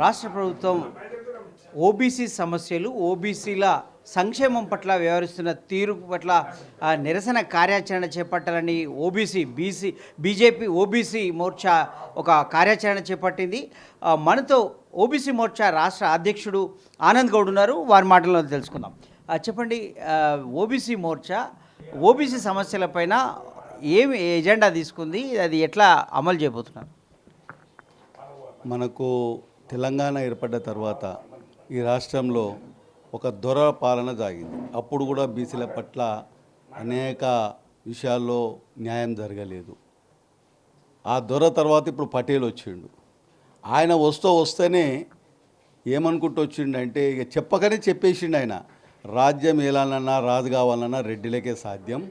రాష్ట్ర ప్రభుత్వం ఓబీసీ సమస్యలు ఓబీసీల సంక్షేమం పట్ల వ్యవహరిస్తున్న తీరు పట్ల నిరసన కార్యాచరణ చేపట్టాలని OBC BC BJP OBC Morcha ఒక కార్యాచరణ చేపట్టింది. మనతో ఓబీసీ మోర్చా రాష్ట్ర అధ్యక్షుడు ఆనంద్ గౌడ్ ఉన్నారు. వారి మాటల్లో తెలుసుకుందాం. చెప్పండి ఓబీసీ మోర్చా ఓబీసీ సమస్యలపైన ఏమి ఎజెండా తీసుకుంది? అది ఎట్లా అమలు చేయబోతున్నారు? మనకు తెలంగాణ ఏర్పడ్డ తర్వాత ఈ రాష్ట్రంలో ఒక దొర పాలన సాగింది అప్పుడు కూడా బీసీల పట్ల అనేక విషయాల్లో న్యాయం జరగలేదు. ఆ దొర తర్వాత ఇప్పుడు పటేల్ వచ్చిండు. ఆయన వస్తూ వస్తేనే ఏమనుకుంటూ వచ్చిండంటే ఇక చెప్పకనే చెప్పేసిండు ఆయన రాజ్యం ఏలాలన్నా రాజు కావాలన్నా రెడ్డిలకే సాధ్యం.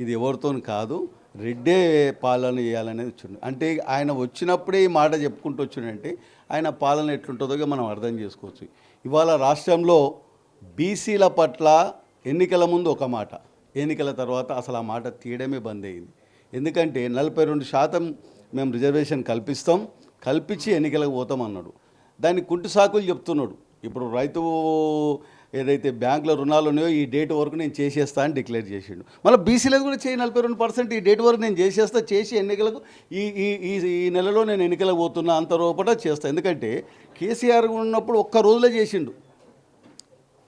ఇది ఎవరితోని కాదు. రెడ్డే పాలన చేయాలనేది వచ్చిండు అంటే ఆయన వచ్చినప్పుడే ఈ మాట చెప్పుకుంటూ వచ్చిండంటే ఆయన పాలన ఎట్లుంటుందో మనం అర్థం చేసుకోవచ్చు. ఇవాళ రాష్ట్రంలో బీసీల పట్ల ఎన్నికల ముందు ఒక మాట ఎన్నికల తర్వాత అసలు ఆ మాట తీయడమే బంద్ అయింది. ఎందుకంటే నలభై రెండు శాతం మేము రిజర్వేషన్ కల్పిస్తాం కల్పించి ఎన్నికలకు పోతాం అన్నాడు. దాన్ని కుంటి సాకులు చెప్తున్నాడు. ఇప్పుడు రైతు ఏదైతే బ్యాంకులో రుణాలు ఉన్నాయో ఈ డేట్ వరకు నేను చేసేస్తా అని డిక్లేర్ చేసిండు. మళ్ళీ బీసీలకు కూడా చేయి నలభై రెండు పర్సెంట్ ఈ డేట్ వరకు నేను చేసేస్తా చేసి ఎన్నికలకు ఈ ఈ ఈ ఈ నెలలో నేను ఎన్నికలకు పోతున్నా అంత రూపట చేస్తా. ఎందుకంటే కేసీఆర్ ఉన్నప్పుడు ఒక్క రోజులో చేసిండు.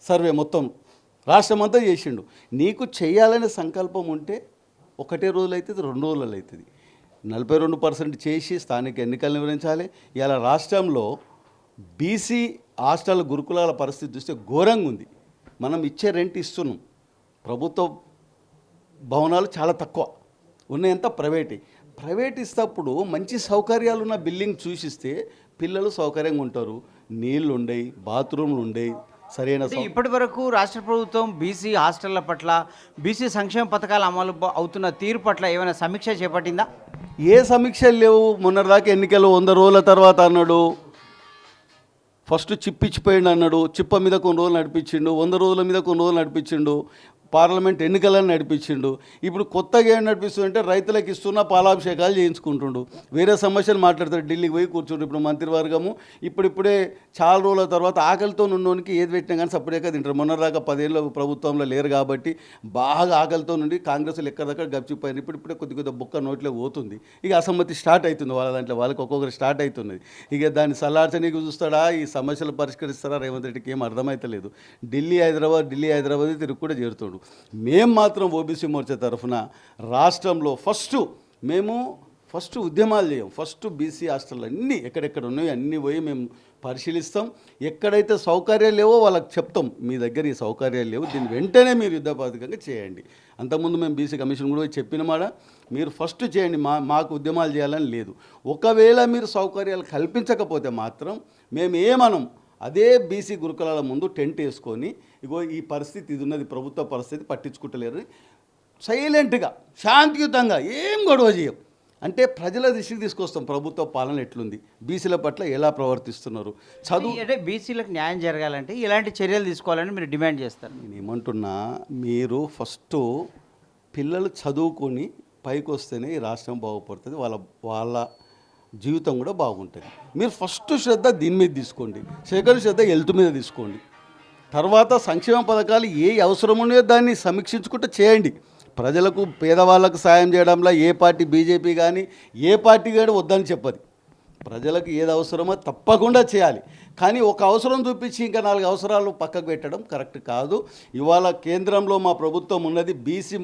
సర్వే మొత్తం రాష్ట్రం అంతా చేసిండు. నీకు చేయాలనే సంకల్పం ఉంటే ఒకటే రోజులు అవుతుంది రెండు రోజులలో అవుతుంది నలభై రెండు పర్సెంట్ చేసి స్థానిక ఎన్నికలు నిర్వహించాలి. ఇలా రాష్ట్రంలో బీసీ హాస్టల్ గురుకులాల పరిస్థితి చూస్తే ఘోరంగా ఉంది. మనం ఇచ్చే రెంట్ ఇస్తున్నాం. ప్రభుత్వ భవనాలు చాలా తక్కువ. ఉన్నాయంతా ప్రైవేటే. ప్రైవేట్ ఇస్తప్పుడు మంచి సౌకర్యాలు ఉన్న బిల్డింగ్ చూసిస్తే పిల్లలు సౌకర్యంగా ఉంటారు. నీళ్ళు ఉండయి బాత్రూమ్లు ఉండయి సరైన ఇప్పటి వరకు రాష్ట్ర ప్రభుత్వం బీసీ హాస్టళ్ళ పట్ల బీసీ సంక్షేమ పథకాలు అమలు అవుతున్న తీరు పట్ల ఏమైనా సమీక్ష చేపట్టిందా? ఏ సమీక్షలు లేవు. మొన్నటిదాకా ఎన్నికలు వంద రోజుల తర్వాత అన్నాడు. ఫస్ట్ చిప్పిచ్చిపోయిండు అన్నాడు. చిప్ప మీద కొన్ని రోజులు నడిపించిండు. వంద రోజుల మీద కొన్ని రోజులు నడిపించిండు. పార్లమెంట్ ఎన్నికలను నడిపించిండు. ఇప్పుడు కొత్తగా ఏం నడిపిస్తుందంటే రైతులకు ఇస్తున్న పాలాభిషేకాలు చేయించుకుంటుండు. వేరే సమస్యలు మాట్లాడతాడు ఢిల్లీకి పోయి కూర్చుండు ఇప్పుడు మంత్రివర్గము ఇప్పుడిప్పుడే చాలా రోజుల తర్వాత ఆకలితో ఉన్నోనికి ఏది పెట్టినా కానీ సపరేట్గా తింటారు. మొన్నదాకా పదేళ్ళు ప్రభుత్వంలో లేరు కాబట్టి బాగా ఆకలితో నుండి కాంగ్రెస్లు ఎక్కడక్కడ గప్చిపోయారు ఇప్పుడు ఇప్పుడే కొద్ది కొద్ది బుక్క నోట్లో పోతుంది. ఇక అసమ్మతి స్టార్ట్ అవుతుంది వాళ్ళ దాంట్లో. వాళ్ళకి ఒక్కొక్కరు స్టార్ట్ అవుతున్నది. ఇక దాన్ని సలార్చనీకి చూస్తాడా? ఈ సమస్యలు పరిష్కరిస్తారా? రేవంత్ రెడ్డికి ఏం అర్థమైతలేదు. ఢిల్లీ హైదరాబాద్ ఢిల్లీ హైదరాబాద్ తిరుగు కూడా చేరుతుండు. మేము మాత్రం ఓబీసీ మోర్చా తరఫున రాష్ట్రంలో ఫస్ట్ మేము ఫస్ట్ ఉద్యమాలు చేయం. ఫస్ట్ బీసీ హాస్టల్ అన్నీ ఎక్కడెక్కడ ఉన్నాయో అన్నీ పోయి మేము పరిశీలిస్తాం. ఎక్కడైతే సౌకర్యాలు లేవో వాళ్ళకి చెప్తాం. మీ దగ్గర ఈ సౌకర్యాలు లేవు. దీన్ని వెంటనే మీరు యుద్ధపాతకంగా చేయండి. అంతకుముందు మేము బీసీ కమిషన్ కూడా పోయి చెప్పిన మాట మీరు ఫస్ట్ చేయండి. మా మాకు ఉద్యమాలు చేయాలని లేదు. ఒకవేళ మీరు సౌకర్యాలు కల్పించకపోతే మాత్రం మేము ఏమనం అదే బీసీ గురుకులాల ముందు టెంట్ వేసుకొని ఇగో ఈ పరిస్థితి ఇది ఉన్నది ప్రభుత్వ పరిస్థితి పట్టించుకుంటలేరు. సైలెంట్గా శాంతియుతంగా ఏం గొడవ చేయం? అంటే ప్రజల దృష్టికి తీసుకొస్తాం ప్రభుత్వ పాలన ఎట్లుంది? బీసీల పట్ల ఎలా ప్రవర్తిస్తున్నారు? చదువు అంటే బీసీలకు న్యాయం జరగాలంటే ఇలాంటి చర్యలు తీసుకోవాలని మీరు డిమాండ్ చేస్తారు. నేను ఏమంటున్నా మీరు ఫస్ట్ పిల్లలు చదువుకొని పైకి వస్తేనే ఈ రాష్ట్రం బాగుపడుతుంది. వాళ్ళ వాళ్ళ జీవితం కూడా బాగుంటుంది. మీరు ఫస్ట్ శ్రద్ధ దీని మీద తీసుకోండి. సెకండ్ శ్రద్ధ హెల్త్ మీద తీసుకోండి. తర్వాత సంక్షేమ పథకాలు ఏ అవసరం ఉన్నాయో దాన్ని సమీక్షించుకుంటూ చేయండి. ప్రజలకు పేదవాళ్ళకు సాయం చేయడంలో ఏ పార్టీ బీజేపీ కానీ ఏ పార్టీ కానీ వద్దని చెప్పదు. ప్రజలకు ఏది అవసరమో తప్పకుండా చేయాలి. కానీ ఒక అవసరం చూపించి ఇంకా నాలుగు అవసరాలు పక్కకు పెట్టడం కరెక్ట్ కాదు. ఇవాళ కేంద్రంలో మా ప్రభుత్వం ఉన్నది బీసీ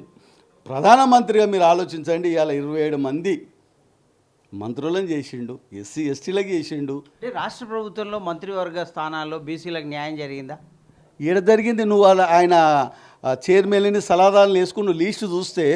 ప్రధానమంత్రిగా మీరు ఆలోచించండి. ఇవాళ ఇరవై ఏడు మంది మంత్రులను చేసిండు ఎస్సీ ఎస్టీలకు చేసిండు. అంటే రాష్ట్ర ప్రభుత్వంలో మంత్రివర్గ స్థానాల్లో బీసీలకు న్యాయం జరిగిందా? ఈడ జరిగింది నువ్వు వాళ్ళ ఆయన చైర్మన్ని సలహాదారులు వేసుకుని లీస్ట్ చూస్తే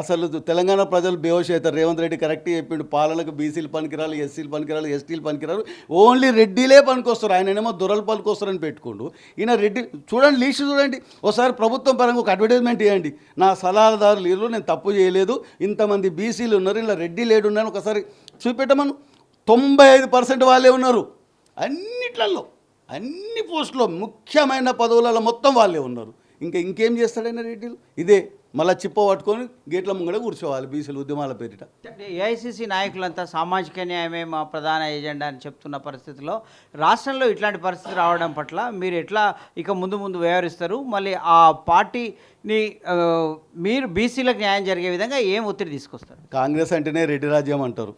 అసలు తెలంగాణ ప్రజలు బేహోష్ అవుతారు. రేవంత్ రెడ్డి కరెక్ట్ చెప్పిండు. పాలనకు బీసీలు పనికిరాలు ఎస్సీలు పనికిరాలు ఎస్టీలు పనికిరాలు ఓన్లీ రెడ్డిలే పనికొస్తారు. ఆయననేమో దొరలు పనికొస్తారని పెట్టుకోండు. ఈయన రెడ్డి చూడండి లీస్ట్ చూడండి. ఒకసారి ప్రభుత్వం పరంగా ఒక అడ్వర్టైజ్మెంట్ ఇవ్వండి నా సలహాదారులు వీళ్ళు నేను తప్పు చేయలేదు. ఇంతమంది బీసీలు ఉన్నారు. ఇలా రెడ్డి లేడు ఉన్నాను ఒకసారి చూపెట్టమను. తొంభై ఐదు పర్సెంట్ వాళ్ళే ఉన్నారు. అన్నిట్లలో అన్ని పోస్టులో ముఖ్యమైన పదవులలో మొత్తం వాళ్ళే ఉన్నారు. ఇంకా ఇంకేం చేస్తాడైనా రెడ్డిలు? ఇదే. మళ్ళీ చిప్ప పట్టుకొని గేట్ల ముంగడ కూర్చోవాలి బీసీలు ఉద్యమాల పేరిట. ఏఐసిసి నాయకులంతా సామాజిక న్యాయమే మా ప్రధాన ఎజెండా అని చెప్తున్న పరిస్థితిలో రాష్ట్రంలో ఇట్లాంటి పరిస్థితి రావడం పట్ల మీరు ఎట్లా ఇక ముందు ముందు వ్యవహరిస్తారు? మళ్ళీ ఆ పార్టీని మీరు బీసీలకు న్యాయం జరిగే విధంగా ఏం ఒత్తిడి తీసుకొస్తారు? కాంగ్రెస్ అంటేనే రెడ్డి రాజ్యం అంటారు.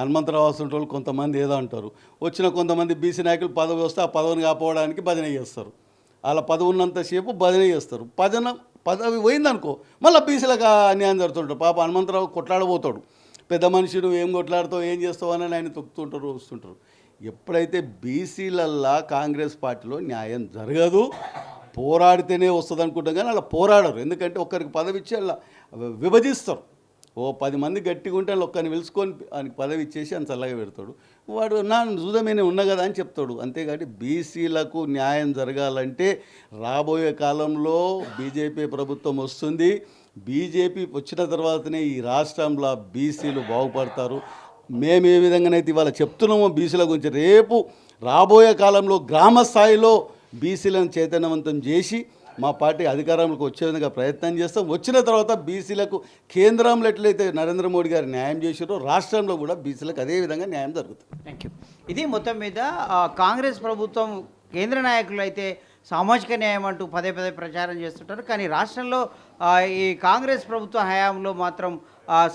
హనుమంతరావు వస్తుంటే వాళ్ళు కొంతమంది ఏదో అంటారు. వచ్చిన కొంతమంది బీసీ నాయకులు పదవి వస్తే ఆ పదవిని కాపాడడానికి భజన చేస్తారు. అలా పదవి ఉన్నంతసేపు భజన చేస్తారు. భజన పదవి పోయిందనుకో మళ్ళీ బీసీలకు అన్యాయం జరుగుతుంటారు. పాప హనుమంతరావు కొట్లాడబోతాడు. పెద్ద మనిషి నువ్వు ఏం కొట్లాడతావు ఏం చేస్తావు అని ఆయన తొక్కుతుంటారు వస్తుంటారు ఎప్పుడైతే బీసీలల్లా కాంగ్రెస్ పార్టీలో న్యాయం జరగదు పోరాడితేనే వస్తుంది అనుకుంటాం కానీ అలా పోరాడరు. ఎందుకంటే ఒక్కరికి పదవి ఇచ్చి అలా విభజిస్తారు. ఓ పది మంది గట్టిగా ఉంటే ఒక్కని పిలుచుకొని ఆయనకి పదవి ఇచ్చేసి ఆయన చల్లగా పెడతాడు. వాడు నా చూదమేనే ఉన్నా కదా అని చెప్తాడు. అంతేగాని బీసీలకు న్యాయం జరగాలంటే రాబోయే కాలంలో బీజేపీ ప్రభుత్వం వస్తుంది. బీజేపీ వచ్చిన తర్వాతనే ఈ రాష్ట్రంలో బీసీలు బాగుపడతారు. మేము ఏ విధంగానైతే ఇవాళ చెప్తున్నామో బీసీల గురించి రేపు రాబోయే కాలంలో గ్రామ స్థాయిలో బీసీలను చైతన్యవంతం చేసి మా పార్టీ అధికారంలోకి వచ్చే విధంగా ప్రయత్నం చేస్తాం. వచ్చిన తర్వాత బీసీలకు కేంద్రంలో ఎట్లయితే నరేంద్ర మోడీ గారు న్యాయం చేశారో రాష్ట్రంలో కూడా బీసీలకు అదే విధంగా న్యాయం జరుగుతుంది. థ్యాంక్ యూ ఇది మొత్తం మీద కాంగ్రెస్ ప్రభుత్వం కేంద్ర నాయకులు అయితే సామాజిక న్యాయం అంటూ పదే పదే ప్రచారం చేస్తుంటారు. కానీ రాష్ట్రంలో ఈ కాంగ్రెస్ ప్రభుత్వ హయాంలో మాత్రం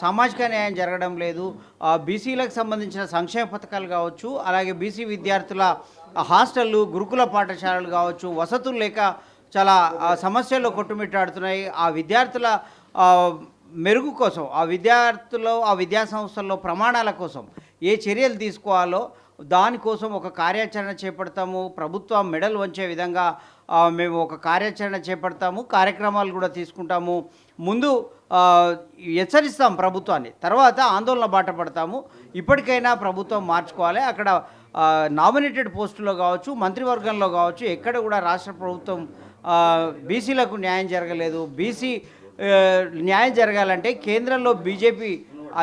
సామాజిక న్యాయం జరగడం లేదు. బీసీలకు సంబంధించిన సంక్షేమ పథకాలు కావచ్చు అలాగే బీసీ విద్యార్థుల హాస్టళ్ళు గురుకుల పాఠశాలలు కావచ్చు వసతులు లేక చాలా సమస్యల్లో కొట్టుమిట్టాడుతున్నాయి. ఆ విద్యార్థుల మెరుగు కోసం ఆ విద్యార్థుల్లో ఆ విద్యా సంస్థల్లో ప్రమాణాల కోసం ఏ చర్యలు తీసుకోవాలో దానికోసం ఒక కార్యాచరణ చేపడతాము. ప్రభుత్వం మెడల్ వంచే విధంగా మేము ఒక కార్యాచరణ చేపడతాము. కార్యక్రమాలు కూడా తీసుకుంటాము. ముందు హెచ్చరిస్తాం ప్రభుత్వాన్ని. తర్వాత ఆందోళన బాట పడతాము. ఇప్పటికైనా ప్రభుత్వం మార్చుకోవాలి. అక్కడ నామినేటెడ్ పోస్టులో కావచ్చు మంత్రివర్గంలో కావచ్చు ఎక్కడ కూడా రాష్ట్ర ప్రభుత్వం బీసీలకు న్యాయం జరగలేదు. బీసీ న్యాయం జరగాలంటే కేంద్రంలో బీజేపీ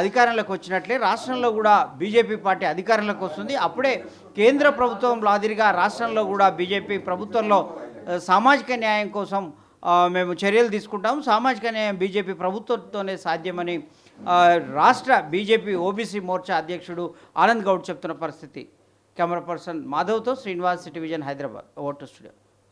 అధికారంలోకి వచ్చినట్లే రాష్ట్రంలో కూడా బీజేపీ పార్టీ అధికారంలోకి వస్తుంది. అప్పుడే కేంద్ర ప్రభుత్వం మాదిరిగా రాష్ట్రంలో కూడా బీజేపీ ప్రభుత్వంలో సామాజిక న్యాయం కోసం మేము చర్యలు తీసుకుంటాం. సామాజిక న్యాయం బీజేపీ ప్రభుత్వంతోనే సాధ్యమని రాష్ట్ర బీజేపీ ఓబీసీ మోర్చా అధ్యక్షుడు ఆనంద్ గౌడ్ చెప్తున్న పరిస్థితి. Camera person మాధవ్తో Srinivas television Hyderabad voter studio.